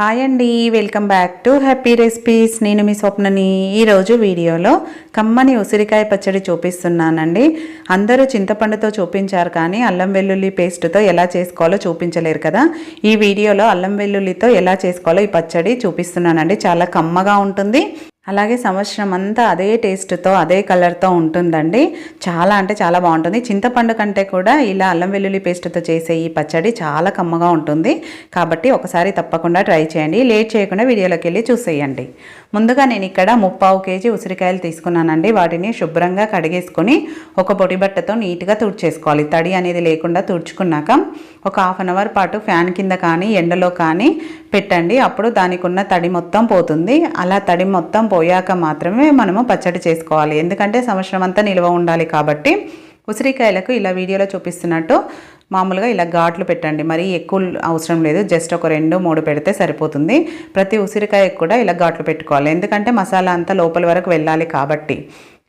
Hi అండి welcome back to happy recipes నేను మీ స్వప్నని ఈరోజు వీడియోలో కమ్మని ఉసిరికాయ పచ్చడి చూపిస్తున్నానండి. అందరూ చింతపండుతో చూపించారు కానీ అల్లం వెల్లుల్లి పేస్ట్తో ఎలా చేసుకోవాలో చూపించలేరు కదా. ఈ వీడియోలో అల్లం వెల్లుల్లితో ఎలా చేసుకోవాలో ఈ పచ్చడి చూపిస్తున్నానండి. చాలా కమ్మగా ఉంటుంది. అలాగే సంవత్సరం అంతా అదే టేస్ట్తో అదే కలర్తో ఉంటుందండి. చాలా అంటే చాలా బాగుంటుంది. చింతపండు కంటే కూడా ఇలా అల్లం వెల్లుల్లి పేస్ట్తో చేసే ఈ పచ్చడి చాలా కమ్మగా ఉంటుంది. కాబట్టి ఒకసారి తప్పకుండా ట్రై చేయండి. లేట్ చేయకుండా వీడియోలోకి వెళ్ళి చూసేయండి. ముందుగా నేను ఇక్కడ ముప్పావు కేజీ ఉసిరికాయలు తీసుకున్నానండి. వాటిని శుభ్రంగా కడిగేసుకొని ఒక పొడి బట్టతో నీట్గా తుడిచేసుకోవాలి. తడి అనేది లేకుండా తుడుచుకున్నాక ఒక హాఫ్ అన్ అవర్ పాటు ఫ్యాన్ కింద కానీ ఎండలో కానీ పెట్టండి. అప్పుడు దానికి ఉన్న తడి మొత్తం పోతుంది. అలా తడి మొత్తం పోయాక మాత్రమే మనము పచ్చడి చేసుకోవాలి. ఎందుకంటే సంవత్సరం అంతా నిల్వ ఉండాలి కాబట్టి ఉసిరికాయలకు ఇలా వీడియోలో చూపిస్తున్నట్టు మామూలుగా ఇలా ఘాట్లు పెట్టండి. మరి ఎక్కువ అవసరం లేదు. జస్ట్ ఒక రెండు మూడు పెడితే సరిపోతుంది. ప్రతి ఉసిరికాయకు కూడా ఇలా ఘాట్లు పెట్టుకోవాలి. ఎందుకంటే మసాలా అంతా లోపల వరకు వెళ్ళాలి కాబట్టి.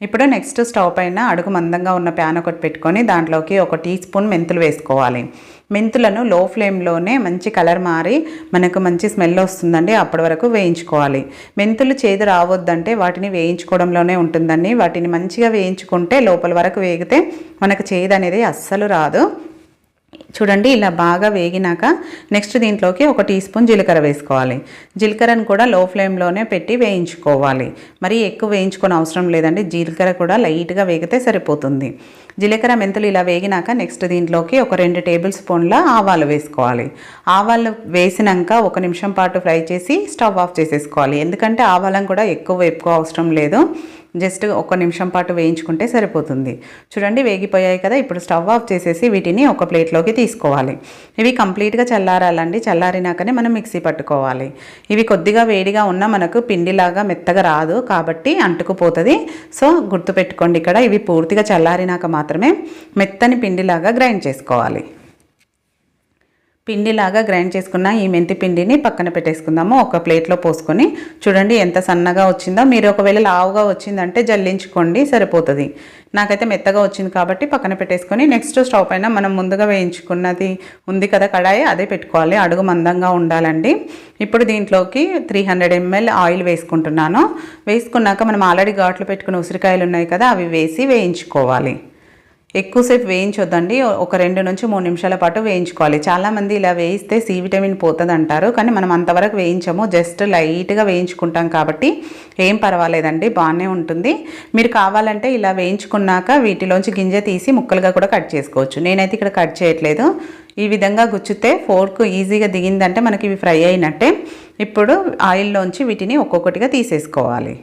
ఇప్పుడు నెక్స్ట్ స్టవ్ పైన అడుగు మందంగా ఉన్న ప్యాన్ ఒకటి పెట్టుకొని దాంట్లోకి ఒక టీ స్పూన్ మెంతులు వేసుకోవాలి. మెంతులను లో ఫ్లేమ్లోనే మంచి కలర్ మారి మనకు మంచి స్మెల్ వస్తుందండి అప్పటి వరకు వేయించుకోవాలి. మెంతులు చేదు రావద్దంటే వాటిని వేయించుకోవడంలోనే ఉంటుందండి. వాటిని మంచిగా వేయించుకుంటే లోపల వరకు వేగితే మనకు చేదు అనేది అస్సలు రాదు. చూడండి ఇలా బాగా వేగినాక నెక్స్ట్ దీంట్లోకి ఒక టీ స్పూన్ జీలకర్ర వేసుకోవాలి. జీలకర్రను కూడా లో ఫ్లేమ్లోనే పెట్టి వేయించుకోవాలి. మరి ఎక్కువ వేయించుకొని అవసరం లేదండి. జీలకర్ర కూడా లైట్గా వేగితే సరిపోతుంది. జీలకర్ర మెంతులు ఇలా వేగినాక నెక్స్ట్ దీంట్లోకి ఒక రెండు టేబుల్ స్పూన్ల ఆవాలు వేసుకోవాలి. ఆవాలు వేసినాక ఒక నిమిషం పాటు ఫ్రై చేసి స్టవ్ ఆఫ్ చేసేసుకోవాలి. ఎందుకంటే ఆవాలను కూడా ఎక్కువ వేపుకో అవసరం లేదు. జస్ట్ ఒక నిమిషం పాటు వేయించుకుంటే సరిపోతుంది. చూడండి వేగిపోయాయి కదా. ఇప్పుడు స్టవ్ ఆఫ్ చేసేసి వీటిని ఒక ప్లేట్లోకి తీసుకోవాలి. ఇవి కంప్లీట్గా చల్లారాలండి. చల్లారినాకనే మనం మిక్సీ పట్టుకోవాలి. ఇవి కొద్దిగా వేడిగా ఉన్న మనకు పిండిలాగా మెత్తగా రాదు కాబట్టి అంటుకుపోతుంది. సో గుర్తుపెట్టుకోండి ఇక్కడ ఇవి పూర్తిగా చల్లారినాక మాత్రమే మెత్తని పిండిలాగా గ్రైండ్ చేసుకోవాలి. పిండిలాగా గ్రైండ్ చేసుకున్న ఈ మెంతి పిండిని పక్కన పెట్టేసుకుందాము. ఒక ప్లేట్లో పోసుకొని చూడండి ఎంత సన్నగా వచ్చిందో. మీరు ఒకవేళ లావుగా వచ్చిందంటే జల్లించుకోండి సరిపోతుంది. నాకైతే మెత్తగా వచ్చింది కాబట్టి పక్కన పెట్టేసుకొని నెక్స్ట్ స్టవ్ పైన మనం ముందుగా వేయించుకున్నది ఉంది కదా కడాయి అదే పెట్టుకోవాలి. అడుగు మందంగా ఉండాలండి. ఇప్పుడు దీంట్లోకి త్రీ హండ్రెడ్ ఎంఎల్ ఆయిల్ వేసుకుంటున్నాను. వేసుకున్నాక మనం ఆల్రెడీ ఘాట్లు పెట్టుకున్న ఉసిరికాయలు ఉన్నాయి కదా అవి వేసి వేయించుకోవాలి. ఎక్కువసేపు వేయించొద్దండి. ఒక రెండు నుంచి మూడు నిమిషాల పాటు వేయించుకోవాలి. చాలామంది ఇలా వేయిస్తే సి విటమిన్ పోతుంది అంటారు కానీ మనం అంతవరకు వేయించము. జస్ట్ లైట్గా వేయించుకుంటాం కాబట్టి ఏం పర్వాలేదండి. బాగానే ఉంటుంది. మీరు కావాలంటే ఇలా వేయించుకున్నాక వీటిలోంచి గింజ తీసి ముక్కలుగా కూడా కట్ చేసుకోవచ్చు. నేనైతే ఇక్కడ కట్ చేయట్లేదు. ఈ విధంగా గుచ్చితే ఫోర్క్ ఈజీగా దిగిందంటే మనకి ఇవి ఫ్రై అయినట్టే. ఇప్పుడు ఆయిల్లోంచి వీటిని ఒక్కొక్కటిగా తీసేసుకోవాలి.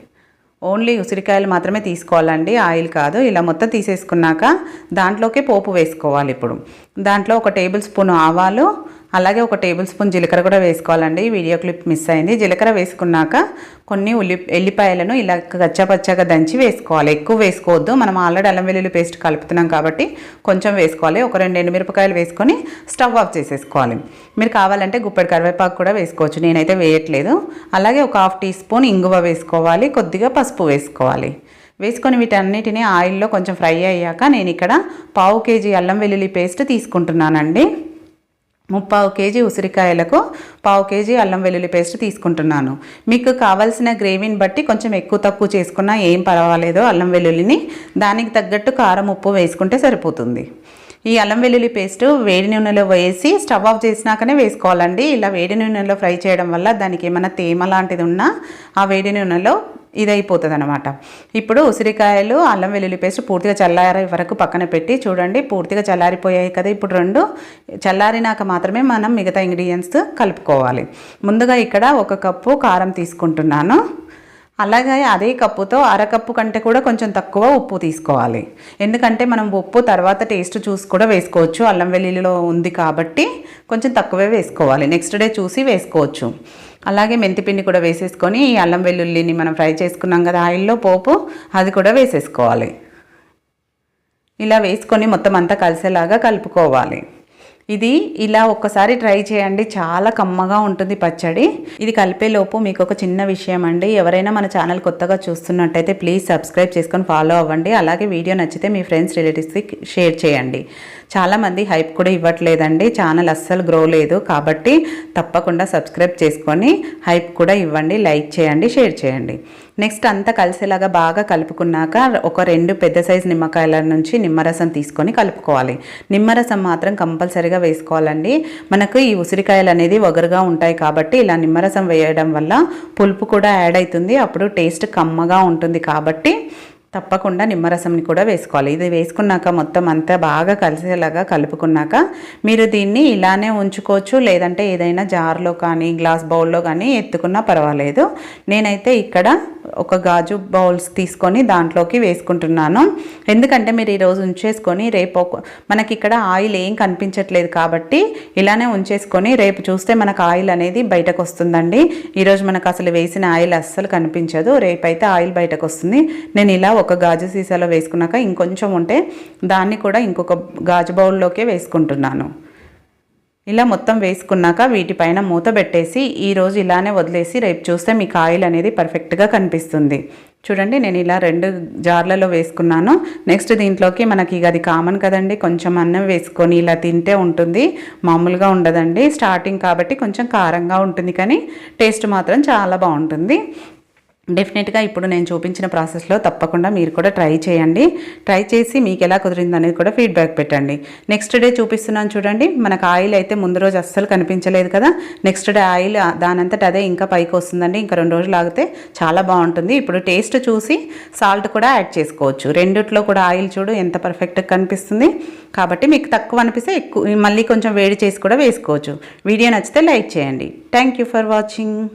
ఓన్లీ ఉసిరికాయలు మాత్రమే తీసుకోవాలండి ఆయిల్ కాదు. ఇలా మొత్తం తీసేసుకున్నాక దాంట్లోకే పోపు వేసుకోవాలి ఇప్పుడు. దాంట్లో ఒక టేబుల్ స్పూన్ ఆవాలు అలాగే ఒక టేబుల్ స్పూన్ జీలకర్ర కూడా వేసుకోవాలండి. వీడియో క్లిప్ మిస్ అయింది. జీలకర్ర వేసుకున్నాక కొన్ని ఉల్లి ఎల్లిపాయలను ఇలా కచ్చాపచ్చాగా దంచి వేసుకోవాలి. ఎక్కువ వేసుకోవద్దు. మనం ఆల్రెడీ అల్లం వెల్లుల్లి పేస్ట్ కలుపుతున్నాం కాబట్టి కొంచెం వేసుకోవాలి. ఒక రెండు ఎండుమిరపకాయలు వేసుకొని స్టవ్ ఆఫ్ చేసేసుకోవాలి. మీరు కావాలంటే గుప్పెడు కరివేపాకు కూడా వేసుకోవచ్చు. నేనైతే వేయట్లేదు. అలాగే ఒక హాఫ్ టీ స్పూన్ ఇంగువ వేసుకోవాలి. కొద్దిగా పసుపు వేసుకోవాలి. వేసుకొని వీటన్నిటిని ఆయిల్లో కొంచెం ఫ్రై అయ్యాక నేను ఇక్కడ పావు కేజీ అల్లం వెల్లుల్లి పేస్ట్ తీసుకుంటున్నానండి. ముప్పావు కేజీ ఉసిరికాయలకు పావు కేజీ అల్లం వెల్లుల్లి పేస్ట్ తీసుకుంటున్నాను. మీకు కావాల్సిన గ్రేవీని బట్టి కొంచెం ఎక్కువ తక్కువ చేసుకున్నా ఏం పర్వాలేదు అల్లం వెల్లుల్లిని దానికి తగ్గట్టు కారం ఉప్పు వేసుకుంటే సరిపోతుంది. ఈ అల్లం వెల్లుల్లి పేస్ట్ వేడి నూనెలో వేసి స్టవ్ ఆఫ్ చేసినాకనే వేసుకోవాలండి. ఇలా వేడి నూనెలో ఫ్రై చేయడం వల్ల దానికి ఏమైనా తేమ లాంటిది ఉన్నా ఆ వేడి నూనెలో ఇదైపోతుంది అనమాట ఇప్పుడు ఉసిరికాయలు అల్లం వెల్లుల్లి పేస్ట్ పూర్తిగా చల్లారే వరకు పక్కన పెట్టి చూడండి పూర్తిగా చల్లారిపోయాయి కదా ఇప్పుడు రెండు. చల్లారినాక మాత్రమే మనం మిగతా ఇంగ్రీడియంట్స్ కలుపుకోవాలి. ముందుగా ఇక్కడ ఒక కప్పు కారం తీసుకుంటున్నాను. అలాగే అదే కప్పుతో అరకప్పు కంటే కూడా కొంచెం తక్కువ ఉప్పు తీసుకోవాలి. ఎందుకంటే మనం ఉప్పు తర్వాత టేస్ట్ చూసి కూడా వేసుకోవచ్చు. అల్లం వెల్లుల్లిలో ఉంది కాబట్టి కొంచెం తక్కువే వేసుకోవాలి. నెక్స్ట్ డే చూసి వేసుకోవచ్చు. అలాగే మెంతిపిండి కూడా వేసేసుకొని ఈ అల్లం వెల్లుల్లిని మనం ఫ్రై చేసుకున్నాం కదా ఆయిల్లో పోపు అది కూడా వేసేసుకోవాలి. ఇలా వేసుకొని మొత్తం అంతా కలిసేలాగా కలుపుకోవాలి. ఇది ఇలా ఒక్కసారి ట్రై చేయండి. చాలా కమ్మగా ఉంటుంది పచ్చడి. ఇది కలిపేలోపు మీకు ఒక చిన్న విషయం అండి. ఎవరైనా మన ఛానల్ కొత్తగా చూస్తున్నట్టయితే ప్లీజ్ సబ్స్క్రైబ్ చేసుకొని ఫాలో అవ్వండి. అలాగే వీడియో నచ్చితే మీ ఫ్రెండ్స్ రిలేటివ్స్కి షేర్ చేయండి. చాలామంది హైప్ కూడా ఇవ్వట్లేదండి. ఛానల్ అస్సలు గ్రో లేదు కాబట్టి తప్పకుండా సబ్స్క్రైబ్ చేసుకొని హైప్ కూడా ఇవ్వండి. లైక్ చేయండి షేర్ చేయండి. నెక్స్ట్ అంతా కలిసేలాగా బాగా కలుపుకున్నాక ఒక రెండు పెద్ద సైజు నిమ్మకాయల నుంచి నిమ్మరసం తీసుకొని కలుపుకోవాలి. నిమ్మరసం మాత్రం కంపల్సరీగా వేసుకోవాలండి. మనకు ఈ ఉసిరికాయలు అనేది ఒగరుగా ఉంటాయి కాబట్టి ఇలా నిమ్మరసం వేయడం వల్ల పులుపు కూడా యాడ్ అవుతుంది. అప్పుడు టేస్ట్ కమ్మగా ఉంటుంది కాబట్టి తప్పకుండా నిమ్మరసంని కూడా వేసుకోవాలి. ఇది వేసుకున్నాక మొత్తం అంతా బాగా కలిసేలాగా కలుపుకున్నాక మీరు దీన్ని ఇలానే ఉంచుకోవచ్చు. లేదంటే ఏదైనా జార్లో కానీ గ్లాస్ బౌల్లో కానీ ఎత్తుకున్నా పర్వాలేదు. నేనైతే ఇక్కడ ఒక గాజు బౌల్స్ తీసుకొని దాంట్లోకి వేసుకుంటున్నాను. ఎందుకంటే మీరు ఈరోజు ఉంచేసుకొని రేపు మనకి ఇక్కడ ఆయిల్ ఏం కనిపించట్లేదు కాబట్టి ఇలానే ఉంచేసుకొని రేపు చూస్తే మనకు ఆయిల్ అనేది బయటకు వస్తుందండి. ఈరోజు మనకు అసలు వేసిన ఆయిల్ అస్సలు కనిపించదు. రేపు అయితే ఆయిల్ బయటకు వస్తుంది. నేను ఇలా ఒక ఒక గాజు సీసాలో వేసుకున్నాక ఇంకొంచెం ఉంటే దాన్ని కూడా ఇంకొక గాజు బౌల్లోకే వేసుకుంటున్నాను. ఇలా మొత్తం వేసుకున్నాక వీటిపైన మూత పెట్టేసి ఈరోజు ఇలానే వదిలేసి రేపు చూస్తే మీకు ఆయిల్ అనేది పర్ఫెక్ట్గా కనిపిస్తుంది. చూడండి నేను ఇలా రెండు జార్లలో వేసుకున్నాను. నెక్స్ట్ దీంట్లోకి మనకి ఇక అది కామన్ కదండి కొంచెం అన్నం వేసుకొని ఇలా తింటే ఉంటుంది. మామూలుగా ఉండదండి. స్టార్టింగ్ కాబట్టి కొంచెం కారంగా ఉంటుంది కానీ టేస్ట్ మాత్రం చాలా బాగుంటుంది. డెఫినెట్గా ఇప్పుడు నేను చూపించిన ప్రాసెస్లో తప్పకుండా మీరు కూడా ట్రై చేయండి. ట్రై చేసి మీకు ఎలా కుదిరింది అనేది కూడా ఫీడ్బ్యాక్ పెట్టండి. నెక్స్ట్ డే చూపిస్తున్నాను చూడండి. మనకు ఆయిల్ అయితే ముందు రోజు అస్సలు కనిపించలేదు కదా. నెక్స్ట్ డే ఆయిల్ దానంతట అదే ఇంకా పైకి వస్తుందండి. ఇంకా రెండు రోజులు ఆగితే చాలా బాగుంటుంది. ఇప్పుడు టేస్ట్ చూసి సాల్ట్ కూడా యాడ్ చేసుకోవచ్చు. రెండిట్లో కూడా ఆయిల్ చూడు ఎంత పర్ఫెక్ట్గా కనిపిస్తుంది. కాబట్టి మీకు తక్కువ అనిపిస్తే ఎక్కువ మళ్ళీ కొంచెం వేడి చేసి కూడా వేసుకోవచ్చు. వీడియో నచ్చితే లైక్ చేయండి. Thank you for watching